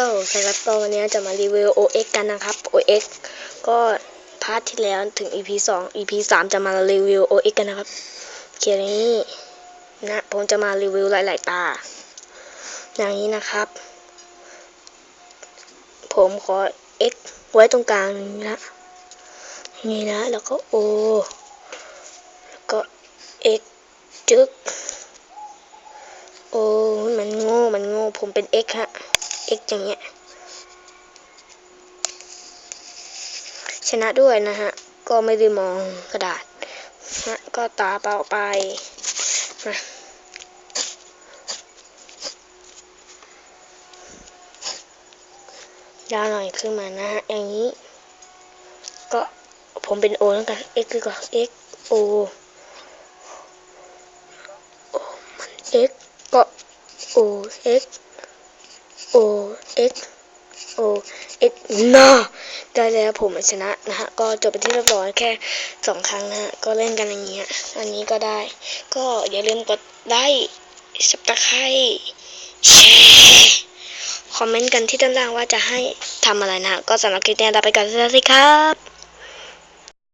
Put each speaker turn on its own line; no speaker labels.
ก็สำหรับตอนวันนี้จะมารีวิว OX กันนะครับ OX ก็พาร์ทที่แล้วถึง EP 2 EP 3 จะมารีวิว OX กันนะครับโอเคนี้นะผมจะมารีวิวหลาย ๆ ตา อย่างนี้นะครับ ผมขอ X ไว้ตรงกลางนะนี่นะ แล้วก็ O แล้วก็ X จึ๊กโอมันโง่ มันโง่ ผมเป็น X ฮะ X อย่างเงี้ยชนะด้วยนะฮะ ก็ไม่ได้มองกระดาษฮะก็ตาเปล่าไปมายาวหน่อยขึ้นมานะฮะ อย่างนี้ ก็ผมเป็น O แล้วกัน X ดีกว่า X O โอมัน X ก็ O X O X O X น่าได้แล้วผมชนะนะฮะ ก็จบไปที่เรียบร้อยแค่สองครั้งนะฮะ ก็เล่นกันอย่างเงี้ย อันนี้ก็ได้ ก็อย่าลืมกดได้สับตะไคร้แชร์คอมเมนต์กันที่ด้านล่างว่าจะให้ทำอะไรนะฮะก็สำหรับคลิปนี้ลาไปก่อนสวัสดีครับ